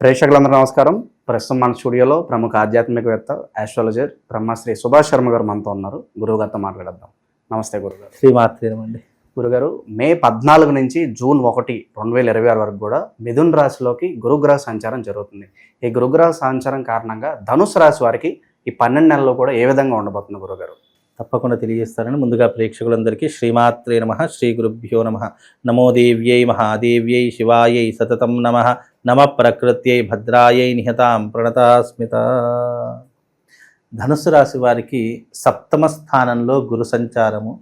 ప్రేక్షకులందరూ నమస్కారం. ప్రస్తుతం మన స్టూడియోలో ప్రముఖ ఆధ్యాత్మికవేత్త ఆస్ట్రాలజర్ బ్రహ్మశ్రీ సుభాష్ శర్మ గారు మనతో ఉన్నారు. గురువు గారితో మాట్లాడదాం నమస్తే గురుగారు. శ్రీమాత్రేనమండి గురుగారు మే పద్నాలుగు నుంచి జూన్ ఒకటి రెండు వేల ఇరవై ఆరు వరకు కూడా మిథున్ రాశిలోకి గురుగ్రహ సంచారం జరుగుతుంది. ఈ గురుగ్రహ సంచారం కారణంగా ధనుసు రాశి వారికి ఈ పన్నెండు నెలల్లో కూడా ఏ విధంగా ఉండబోతుంది గురుగారు? తప్పకుండా తెలియజేస్తానని ముందుగా ప్రేక్షకులందరికీ శ్రీమాత్రే నమ శ్రీ గురుభ్యో నమ. నమో దేవ్యై మహాదేవ్యై శివాయై సతతం నమ. నమ ప్రకృత్యై భద్రాయై నిహతాం ప్రణతాస్మిత. ధనుసు రాశి వారికి సప్తమ స్థానంలో గురు సంచారము.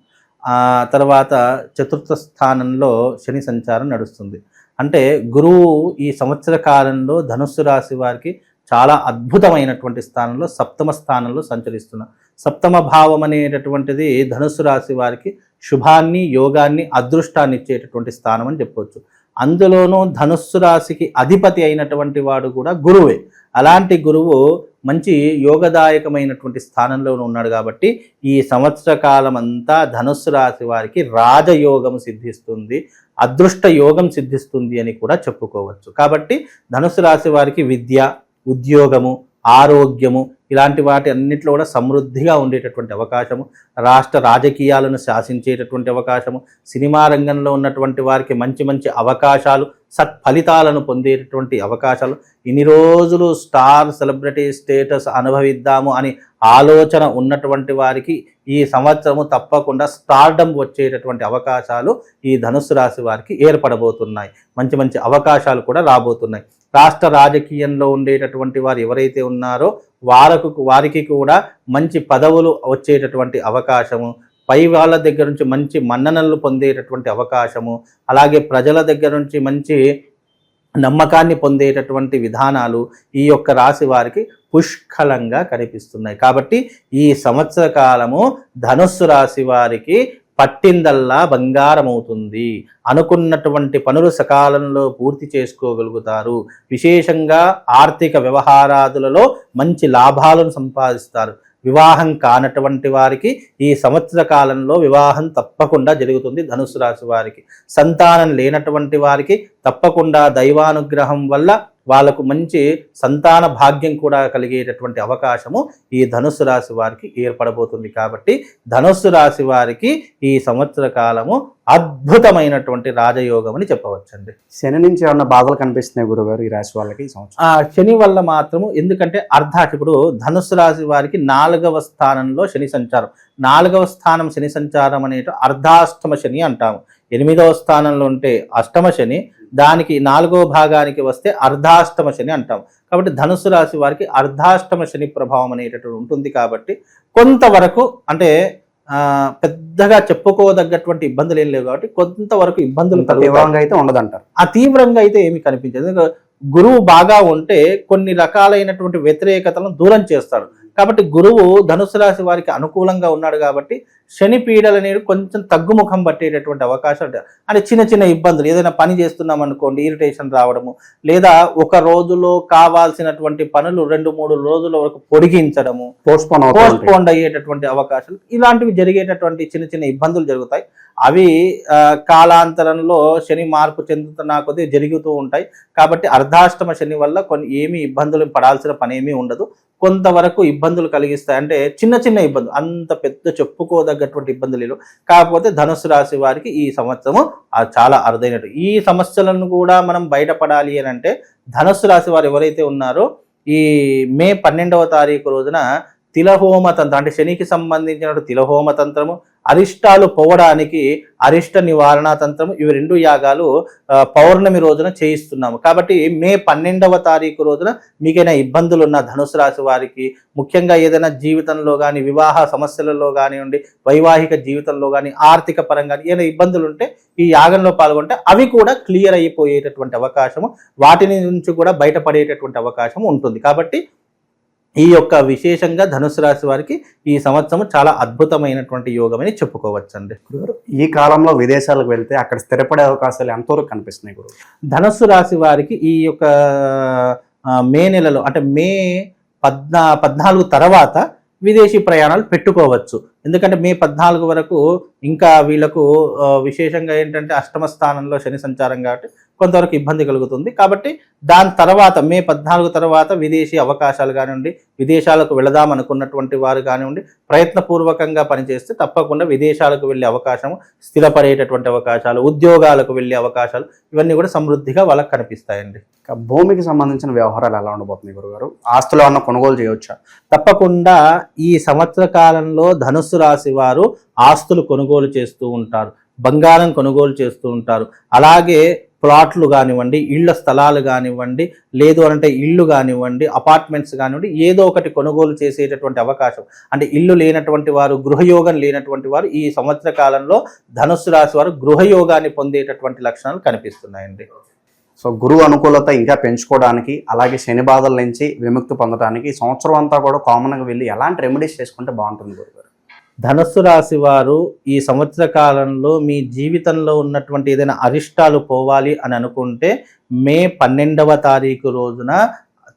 ఆ తర్వాత చతుర్థ స్థానంలో శని సంచారం నడుస్తుంది. అంటే గురువు ఈ సంవత్సర కాలంలో ధనుస్సు రాశి వారికి చాలా అద్భుతమైనటువంటి స్థానంలో సప్తమ స్థానంలో సంచరిస్తున్నారు సప్తమ భావం అనేటటువంటిది ధనుసు రాశి వారికి శుభాన్ని యోగాన్ని అదృష్టాన్ని ఇచ్చేటటువంటి స్థానం అని చెప్పవచ్చు. అందులోనూ ధనుస్సు రాశికి అధిపతి అయినటువంటి వాడు కూడా గురువే. అలాంటి గురువు మంచి యోగదాయకమైనటువంటి స్థానంలోనూ ఉన్నాడు కాబట్టి ఈ సంవత్సర కాలం అంతా ధనుస్సు రాశి వారికి రాజయోగం సిద్ధిస్తుంది అదృష్ట యోగం సిద్ధిస్తుంది అని కూడా చెప్పుకోవచ్చు. కాబట్టి ధనుసు రాశి వారికి విద్య ఉద్యోగము ఆరోగ్యము ఇలాంటి వాటి అన్నింటిలో కూడా సమృద్ధిగా ఉండేటటువంటి అవకాశము. రాష్ట్ర రాజకీయాలను శాసించేటటువంటి అవకాశము. సినిమా రంగంలో ఉన్నటువంటి వారికి మంచి మంచి అవకాశాలు సత్ఫలితాలను పొందేటటువంటి అవకాశాలు. ఇన్ని రోజులు స్టార్ సెలబ్రిటీ స్టేటస్ అనుభవిద్దాము అని ఆలోచన ఉన్నటువంటి వారికి ఈ సంవత్సరము తప్పకుండా స్టార్డమ్ వచ్చేటటువంటి అవకాశాలు ఈ ధనుస్సు రాశి వారికి ఏర్పడబోతున్నాయి. మంచి మంచి అవకాశాలు కూడా రాబోతున్నాయి. రాష్ట్ర రాజకీయంలో ఉండేటటువంటి వారు ఎవరైతే ఉన్నారో వారకు వారికి కూడా మంచి పదవులు వచ్చేటటువంటి అవకాశము పై వాళ్ళ దగ్గర నుంచి మంచి మన్ననలు పొందేటటువంటి అవకాశము అలాగే ప్రజల దగ్గర నుంచి మంచి నమ్మకాన్ని పొందేటటువంటి విధానాలు ఈ యొక్క రాశి వారికి పుష్కలంగా కనిపిస్తున్నాయి. కాబట్టి ఈ సంవత్సర కాలము ధనుస్సు రాశి వారికి పట్టిందల్లా బంగారం అవుతుంది అనుకున్నటువంటి పనులు సకాలంలో పూర్తి చేసుకోగలుగుతారు. విశేషంగా ఆర్థిక వ్యవహారాదులలో మంచి లాభాలను సంపాదిస్తారు. వివాహం కానటువంటి వారికి ఈ సంవత్సర కాలంలో వివాహం తప్పకుండా జరుగుతుంది ధనుసు రాశి వారికి. సంతానం లేనటువంటి వారికి తప్పకుండా దైవానుగ్రహం వల్ల వాళ్ళకు మంచి సంతాన భాగ్యం కూడా కలిగేటటువంటి అవకాశము ఈ ధనుస్సు రాశి వారికి ఏర్పడబోతుంది కాబట్టి ధనుస్సు రాశి వారికి ఈ సంవత్సర కాలము అద్భుతమైనటువంటి రాజయోగం అని చెప్పవచ్చండి. శని నుంచి ఏమన్నా బాధలు కనిపిస్తున్నాయి గురుగారు ఈ రాశి వాళ్ళకి ఈ సంవత్సరం? ఆ శని వల్ల మాత్రము ఎందుకంటే అర్ధాట్ ఇప్పుడు ధనుస్సు రాశి వారికి నాలుగవ స్థానంలో శని సంచారం. నాలుగవ స్థానం శని సంచారం అనేట అర్ధాష్టమ శని అంటాము. ఎనిమిదవ స్థానంలో ఉంటే అష్టమ శని దానికి నాలుగవ భాగానికి వస్తే అర్ధాష్టమ శని అంటాం కాబట్టి ధనుసు రాశి వారికి అర్ధాష్టమ శని ప్రభావం అనేటటువంటి ఉంటుంది కాబట్టి కొంతవరకు అంటే పెద్దగా చెప్పుకోదగ్గటువంటి ఇబ్బందులు ఏం లేవు కాబట్టి కొంతవరకు ఇబ్బందులు. తీవ్రంగా అయితే ఉండదంటారు. ఆ తీవ్రంగా అయితే ఏమి కనిపించదు. గురువు బాగా ఉంటే కొన్ని రకాలైనటువంటి వ్యతిరేకతలను దూరం చేస్తాడు. కాబట్టి గురువు ధనుసు రాశి వారికి అనుకూలంగా ఉన్నాడు కాబట్టి శని పీడలు అనేవి కొంచెం తగ్గుముఖం పట్టేటటువంటి అవకాశం ఉంటుంది. అంటే చిన్న చిన్న ఇబ్బందులు. ఏదైనా పని చేస్తున్నాం అనుకోండి ఇరిటేషన్ రావడము లేదా ఒక రోజులో కావాల్సినటువంటి పనులు రెండు మూడు రోజుల వరకు పొడిగించడము పోస్ట్ పోన్ అయ్యేటటువంటి అవకాశాలు ఇలాంటివి జరిగేటటువంటి చిన్న చిన్న ఇబ్బందులు జరుగుతాయి. అవి కాలాంతరంలో శని మార్పు చెందుతున్న కొద్దీ జరుగుతూ ఉంటాయి. కాబట్టి అర్ధాష్టమ శని వల్ల కొన్ని ఏమీ ఇబ్బందులు పడాల్సిన పని ఏమీ ఉండదు. కొంతవరకు ఇబ్బందులు కలిగిస్తాయి. అంటే చిన్న చిన్న ఇబ్బందులు అంత పెద్ద చెప్పుకోదగ్గటువంటి ఇబ్బందులు లేవు. కాకపోతే ధనుసు రాశి వారికి ఈ సంవత్సరము చాలా అరుదైనట్టు. ఈ సమస్యలను కూడా మనం బయటపడాలి అని అంటే ధనుసు రాశి వారు ఎవరైతే ఉన్నారో ఈ మే పన్నెండవ తారీఖు రోజున తిలహోమ తంత్రం అంటే శనికి సంబంధించిన తిలహోమ తంత్రము అరిష్టాలు పోవడానికి అరిష్ట నివారణ తంత్రం ఇవి రెండు యాగాలు పౌర్ణమి రోజున చేయిస్తున్నాము. కాబట్టి మే పన్నెండవ తారీఖు రోజున మీకైనా ఇబ్బందులు ఉన్న ధనుసు రాశి వారికి ముఖ్యంగా ఏదైనా జీవితంలో కానీ వివాహ సమస్యలలో కానివ్వండి వైవాహిక జీవితంలో కానీ ఆర్థిక పరంగా కానీ ఏదైనా ఇబ్బందులు ఉంటే ఈ యాగంలో పాల్గొంటే అవి కూడా క్లియర్ అయిపోయేటటువంటి అవకాశము వాటిని నుంచి కూడా బయటపడేటటువంటి అవకాశం ఉంటుంది. కాబట్టి ఈ యొక్క విశేషంగా ధనుసు రాశి వారికి ఈ సంవత్సరం చాలా అద్భుతమైనటువంటి యోగం అని చెప్పుకోవచ్చండి. ఈ కాలంలో విదేశాలకు వెళ్తే అక్కడ స్థిరపడే అవకాశాలు ఎంతవరకు కనిపిస్తున్నాయి గురువు ధనుస్సు రాశి వారికి ఈ యొక్క మే నెలలో అంటే మే పద్నా పద్నాలుగు తర్వాత విదేశీ ప్రయాణాలు పెట్టుకోవచ్చు. ఎందుకంటే మే పద్నాలుగు వరకు ఇంకా వీళ్ళకు విశేషంగా ఏంటంటే అష్టమ స్థానంలో శని సంచారం కాబట్టి కొంతవరకు ఇబ్బంది కలుగుతుంది. కాబట్టి దాని తర్వాత మే పద్నాలుగు తర్వాత విదేశీ అవకాశాలు కానివ్వండి విదేశాలకు వెళదాం అనుకున్నటువంటి వారు కానివ్వండి ప్రయత్నపూర్వకంగా పనిచేస్తే తప్పకుండా విదేశాలకు వెళ్ళే అవకాశం స్థిరపడేటటువంటి అవకాశాలు ఉద్యోగాలకు వెళ్ళే అవకాశాలు ఇవన్నీ కూడా సమృద్ధిగా వాళ్ళకి కనిపిస్తాయండి. భూమికి సంబంధించిన వ్యవహారాలు ఎలా ఉండబోతున్నాయి గురుగారు? ఆస్తులు ఏమన్నా కొనుగోలు చేయవచ్చా? తప్పకుండా ఈ సంవత్సర కాలంలో ధనుస్సు రాశి వారు ఆస్తులు కొనుగోలు చేస్తూ ఉంటారు బంగారం కొనుగోలు చేస్తూ ఉంటారు. అలాగే ప్లాట్లు కానివ్వండి ఇళ్ళ స్థలాలు కానివ్వండి లేదు అంటే ఇల్లు కానివ్వండి అపార్ట్మెంట్స్ కానివ్వండి ఏదో ఒకటి కొనుగోలు చేసేటటువంటి అవకాశం. అంటే ఇల్లు లేనటువంటి వారు గృహయోగం లేనటువంటి వారు ఈ సంవత్సర కాలంలో ధనుసు రాశి వారు గృహయోగాన్ని పొందేటటువంటి లక్షణాలు కనిపిస్తున్నాయండి. సో గురువు అనుకూలత ఇంకా పెంచుకోవడానికి అలాగే శని బాధల నుంచి విముక్తి పొందడానికి సంవత్సరం అంతా కూడా కామన్గా వెళ్ళి ఎలాంటి రెమెడీస్ చేసుకుంటే బాగుంటుంది గురుగారు? ధనుస్సు రాశి వారు ఈ సంవత్సర కాలంలో మీ జీవితంలో ఉన్నటువంటి ఏదైనా అరిష్టాలు పోవాలి అని అనుకుంటే మే పన్నెండవ తారీఖు రోజున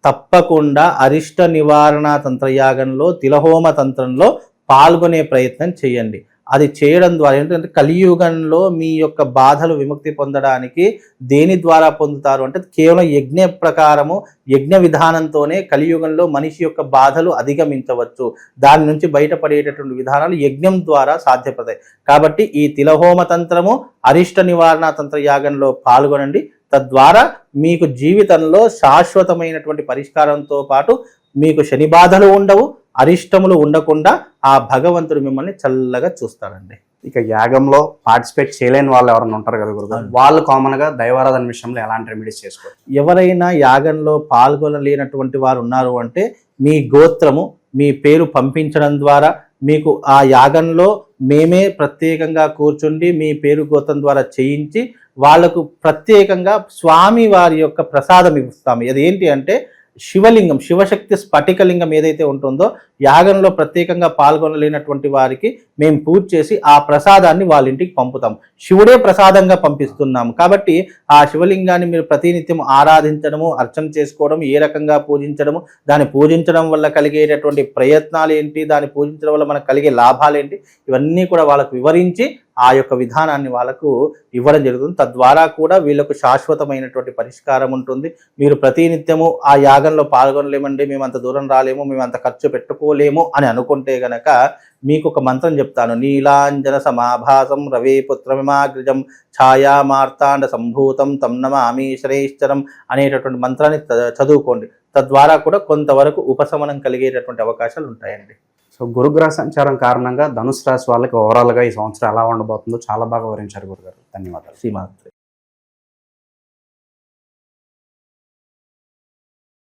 తప్పకుండా అరిష్ట నివారణ తంత్రయాగంలో తిలహోమ తంత్రంలో పాల్గొనే ప్రయత్నం చేయండి. అది చేయడం ద్వారా ఏంటంటే కలియుగంలో మీ యొక్క బాధలు విముక్తి పొందడానికి దేని ద్వారా పొందుతారు అంటే కేవలం యజ్ఞ ప్రకారము యజ్ఞ విధానంతోనే కలియుగంలో మనిషి యొక్క బాధలు అధిగమించవచ్చు. దాని నుంచి బయటపడేటటువంటి విధానాలు యజ్ఞం ద్వారా సాధ్యపడతాయి. కాబట్టి ఈ తిలహోమ తంత్రము అరిష్ట నివారణ తంత్ర యాగంలో పాల్గొనండి. తద్వారా మీకు జీవితంలో శాశ్వతమైనటువంటి పరిష్కారంతో పాటు మీకు శని బాధలు ఉండవు అరిష్టములు ఉండకుండా ఆ భగవంతుడు మిమ్మల్ని చల్లగా చూస్తారండి ఇక యాగంలో పార్టిసిపేట్ చేయలేని వాళ్ళు ఎవరైనా ఉంటారు కదా గురుగారు? వాళ్ళు కామన్గా దైవారాధన విషయంలో ఎలాంటి రెమెడీస్ చేసుకోవచ్చు ఎవరైనా యాగంలో పాల్గొనలేనటువంటి వారు ఉన్నారు అంటే మీ గోత్రము మీ పేరు పంపించడం ద్వారా మీకు ఆ యాగంలో మేమే ప్రత్యేకంగా కూర్చుండి మీ పేరు గోత్రం ద్వారా చేయించి వాళ్ళకు ప్రత్యేకంగా స్వామి వారి యొక్క ప్రసాదం ఇస్తాము. అది ఏంటి అంటే శివలింగం శివశక్తి స్ఫటికలింగం ఏదైతే ఉంటుందో యాగంలో ప్రత్యేకంగా పాల్గొనలేనటువంటి వారికి మేము పూజ చేసి ఆ ప్రసాదాన్ని వాళ్ళ ఇంటికి పంపుతాం. శివుడే ప్రసాదంగా పంపిస్తున్నాము కాబట్టి ఆ శివలింగాన్ని మీరు ప్రతినిత్యం ఆరాధించడము అర్చన చేసుకోవడం ఏ రకంగా పూజించడము దాన్ని పూజించడం వల్ల కలిగేటటువంటి ప్రయత్నాలు ఏంటి దాన్ని పూజించడం వల్ల మనకు కలిగే లాభాలు ఏంటి ఇవన్నీ కూడా వాళ్ళకు వివరించి ఆ యొక్క విధానాన్ని వాళ్ళకు ఇవ్వడం జరుగుతుంది. తద్వారా కూడా వీళ్ళకు శాశ్వతమైనటువంటి పరిష్కారం ఉంటుంది. మీరు ప్రతినిత్యము ఆ యాగంలో పాల్గొనలేమండి మేము అంత దూరం రాలేము మేము అంత ఖర్చు పెట్టుకోలేము అని అనుకుంటే గనక మీకు ఒక మంత్రం చెప్తాను. నీలాంజన సమాభాసం రవే ఛాయామార్తాండ మార్తాండ సంభూతం తం నమామి శ్రేశ్చరం అనేటటువంటి మంత్రాన్ని చదువుకోండి. తద్వారా కూడా కొంతవరకు ఉపశమనం కలిగేటటువంటి అవకాశాలు ఉంటాయండి. సో గురుగ్రహ సంచారం కారణంగా ధనుసు రాశి వాళ్ళకి ఓవరాల్గా ఈ సంవత్సరం ఎలా ఉండబోతుందో చాలా బాగా వివరించారు గురుగారు. ధన్యవాదాలు. శ్రీమాత్రి.